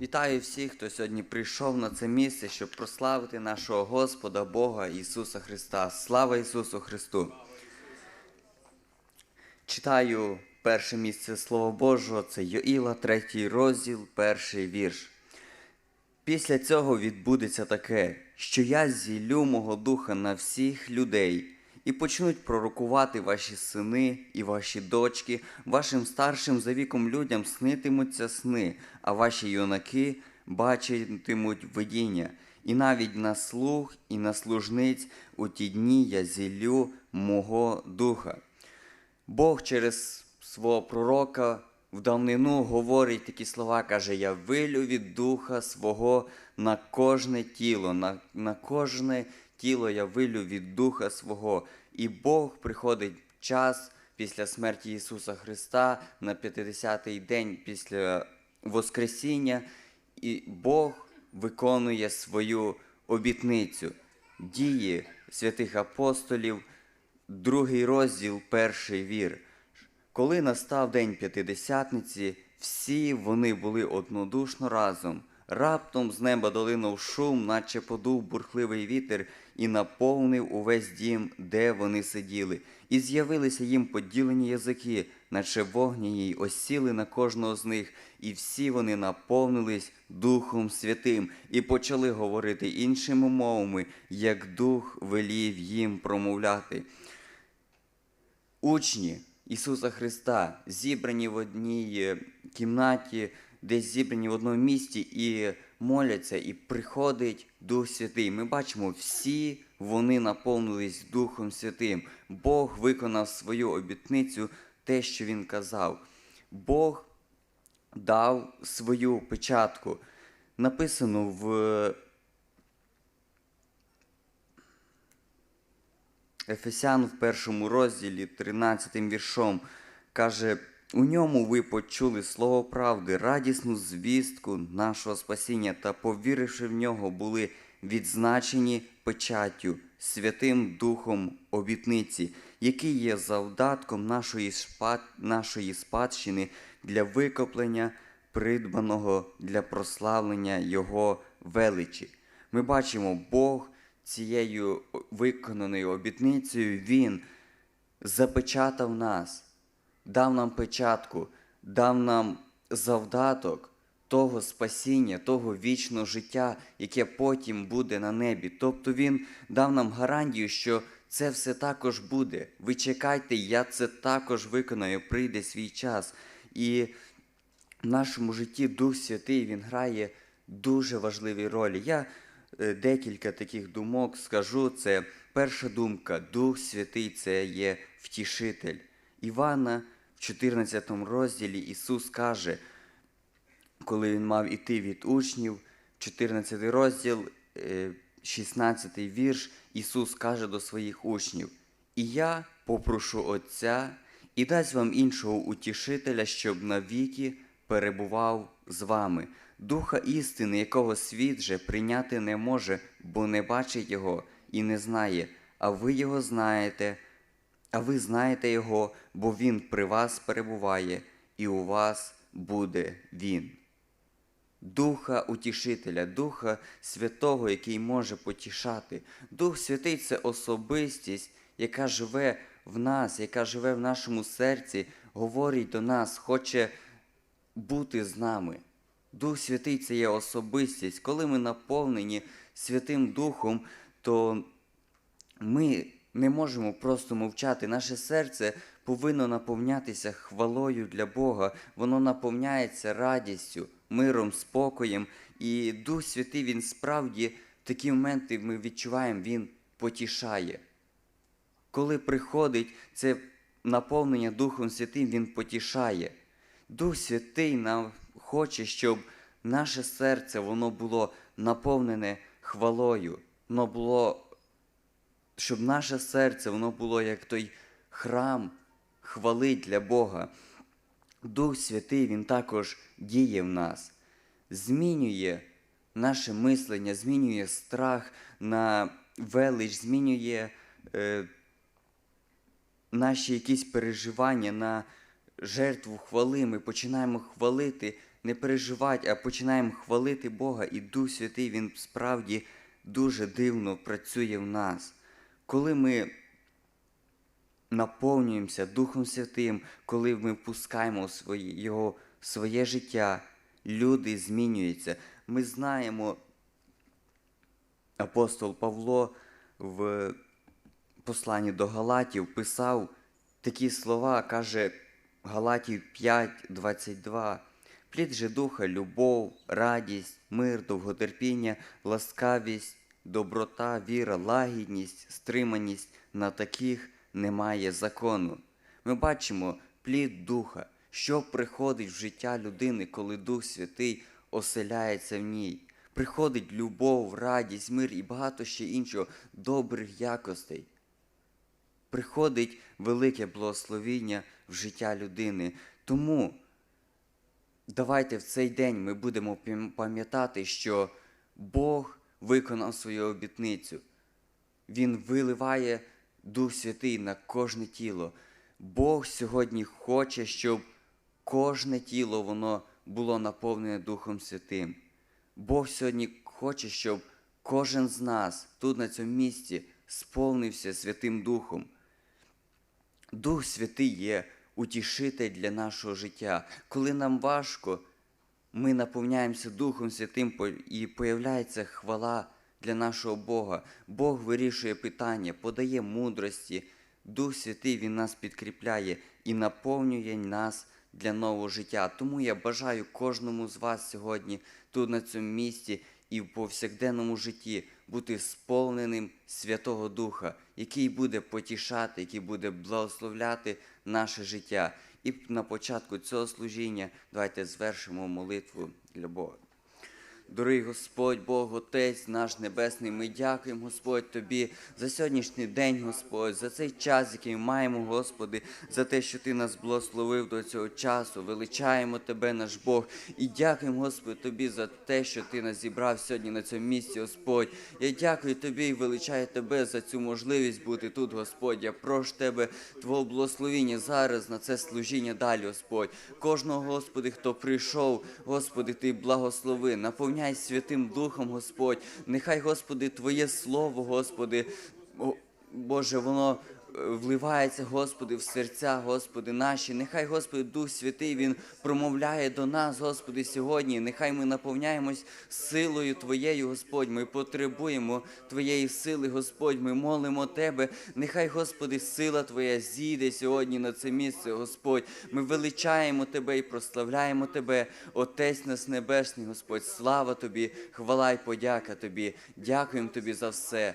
Вітаю всіх, хто сьогодні прийшов на це місце, щоб прославити нашого Господа Бога Ісуса Христа. Слава Ісусу Христу! Читаю перше місце Слова Божого, це Йоїла, третій розділ, перший вірш. Після цього відбудеться таке, що я зілю мого духа на всіх людей, і почнуть пророкувати ваші сини і ваші дочки, вашим старшим за віком людям снитимуться сни, а ваші юнаки бачитимуть видіння. І навіть на слух і на служниць у ті дні я зілю мого духа. Бог через свого пророка в давнину говорить такі слова, каже: Я вилю від духа свого на кожне тіло, на, на кожне тіло я вилю від духа свого. І Бог приходить час після смерті Ісуса Христа на 50-й день після Воскресіння, і Бог виконує свою обітницю, дії святих апостолів, другий розділ, перший вір. Коли настав день п'ятидесятниці, всі вони були однодушно разом. Раптом з неба долинув шум, наче подув бурхливий вітер, і наповнив увесь дім, де вони сиділи. І з'явилися їм поділені язики, наче вогні й осіли на кожного з них, і всі вони наповнились Духом Святим і почали говорити іншими мовами, як Дух велів їм промовляти. Учні Ісуса Христа зібрані в одній е, кімнаті, десь зібрані в одному місті і моляться, і приходить Дух Святий. Ми бачимо, всі вони наповнились Духом Святим. Бог виконав свою обітницю, те, що Він казав. Бог дав свою печатку. Написано в Ефесян в першому розділі, 13 віршом, каже: у ньому ви почули слово правди, радісну звістку нашого спасіння, та, повіривши в нього, були відзначені печаттю Святим Духом обітниці, який є завдатком нашої, шпа... нашої спадщини для викоплення придбаного для прославлення Його величі. Ми бачимо, Бог цією виконаною обітницею Він запечатав нас, дав нам печатку, дав нам завдаток того спасіння, того вічного життя, яке потім буде на небі. Тобто Він дав нам гарантію, що це все також буде. Ви чекайте, я це також виконаю, прийде свій час. І в нашому житті Дух Святий Він грає дуже важливі ролі. Я е, декілька таких думок скажу. Це перша думка: Дух Святий це є втішитель. Івана в 14 розділі Ісус каже, коли Він мав іти від учнів, 14 розділ, е, 16 вірш, Ісус каже до своїх учнів: І я попрошу Отця і дасть вам іншого утішителя, щоб навіки перебував з вами, Духа істини, якого світ же прийняти не може, бо не бачить Його і не знає, а ви Його знаєте, а ви знаєте Його, бо Він при вас перебуває, і у вас буде Він. Духа Утішителя, Духа Святого, який може потішати. Дух Святий це особистість, яка живе в нас, яка живе в нашому серці, говорить до нас, хоче бути з нами. Дух Святий це є особистість. Коли ми наповнені Святим Духом, то ми не можемо просто мовчати. Наше серце повинно наповнятися хвалою для Бога. Воно наповняється радістю, миром, спокоєм. І Дух Святий, Він справді такі моменти ми відчуваємо, Він потішає. Коли приходить це наповнення Духом Святим, Він потішає. Дух Святий нам хоче, щоб наше серце воно було наповнене хвалою, воно було щоб наше серце воно було як той храм хвали для Бога. Дух Святий Він також діє в нас, змінює наше мислення, змінює страх на велич, змінює е, наші якісь переживання на жертву хвали. Ми починаємо хвалити не переживати, а починаємо хвалити Бога, і Дух Святий Він справді дуже дивно працює в нас. Коли ми наповнюємося Духом Святим, коли ми впускаємо в своє, Його своє життя, люди змінюються. Ми знаємо, апостол Павло в посланні до Галатів писав такі слова, каже Галатів 5, 22. Плід же духа, любов, радість, мир, довготерпіння, ласкавість, доброта, віра, лагідність, стриманість на таких немає закону. Ми бачимо плід духа, що приходить в життя людини, коли Дух Святий оселяється в ній. Приходить любов, радість, мир і багато ще іншого добрих якостей. Приходить велике благословіння в життя людини. Тому давайте в цей день ми будемо пам'ятати, що Бог виконав свою обітницю. Він виливає Дух Святий на кожне тіло. Бог сьогодні хоче, щоб кожне тіло воно було наповнене Духом Святим. Бог сьогодні хоче, щоб кожен з нас тут на цьому місці сповнився Святим Духом. Дух Святий є утішитель для нашого життя. Коли нам важко, ми наповняємося Духом Святим і появляється хвала для нашого Бога. Бог вирішує питання, подає мудрості. Дух Святий Він нас підкріпляє і наповнює нас для нового життя. Тому я бажаю кожному з вас сьогодні тут на цьому місці і в повсякденному житті бути сповненим Святого Духа, який буде потішати, який буде благословляти наше життя. І на початку цього служіння давайте звершимо молитву Бога. Дорогий Господь, Бог, Отець наш Небесний, ми дякуємо, Господь, Тобі за сьогоднішній день, Господь, за цей час, який ми маємо, Господи, за те, що Ти нас благословив до цього часу. Величаємо Тебе, наш Бог, і дякуємо, Господи, Тобі за те, що Ти нас зібрав сьогодні на цьому місці, Господь. Я дякую Тобі і величаю Тебе за цю можливість бути тут, Господь. Я прошу Тебе, Твого благословіння зараз на це служіння далі, Господь. Кожного, Господи, хто прийшов, Господи, Ти благослови, наповняй Святим Духом, Господь. Нехай, Господи, Твоє Слово, Господи, Боже, воно вливається, Господи, в серця, Господи, наші. Нехай, Господи, Дух Святий, Він промовляє до нас, Господи, сьогодні. Нехай ми наповняємось силою Твоєю, Господь. Ми потребуємо Твоєї сили, Господь. Ми молимо Тебе. Нехай, Господи, сила Твоя зійде сьогодні на це місце, Господь. Ми величаємо Тебе і прославляємо Тебе, Отець нас Небесний, Господь. Слава Тобі, хвала й подяка Тобі. Дякуємо Тобі за все,